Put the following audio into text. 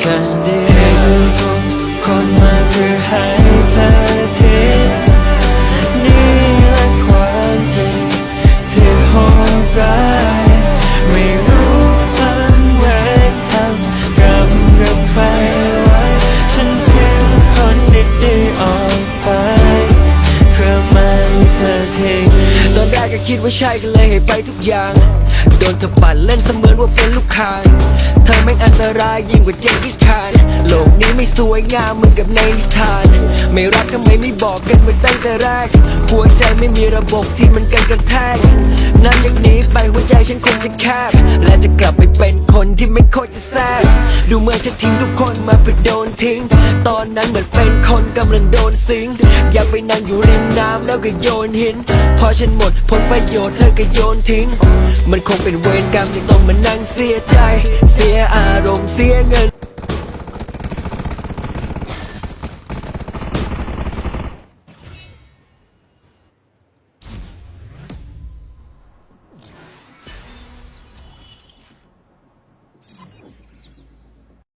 ฉันได้ดูทุกคนมาเพื่อให้เธอทิ้งนี่และความจริงที่โหดร้ายไม่รู้ทำไว้ทำกับกับใครไว้ ฉันทิ้งคนดีๆออกไปเพื่อไม่เธอทิ้งตอนแรกก็คิดว่าใช่ก็เลยให้ไปทุกอย่าง โดนเธอปั่นเล่นเสมือนว่าเป็นลูกค้า แม่งอันตรายยิ่งกว่าเจงกิสคานโลกนี้ไม่สวยงามเหมือนกับในนิทาน ไม่รักทำไมไม่บอกกันมาตั้งแต่แรก หัวใจไม่มีระบบที่มันกันกระแทกนั้นอย่างนี้ไปหัวใจฉันคงจะแคบ และจะกลับไปเป็นคนที่ไม่โคตรจะแซ่บดูเหมือนจะทิ้งทุกคนมาเพื่อโดนทิ้ง ตอนนั้นเหมือนเป็นคนกำลังโดนสิง อยากไปนั่งอยู่ริมน้ำแล้วก็โยนหิน พอฉันหมดผลประโยชน์เธอก็โยนทิ้ง มันคงเป็นเวรกรรมที่ต้องมานั่งเสียใจ เสียอารมณ์เสียเงิน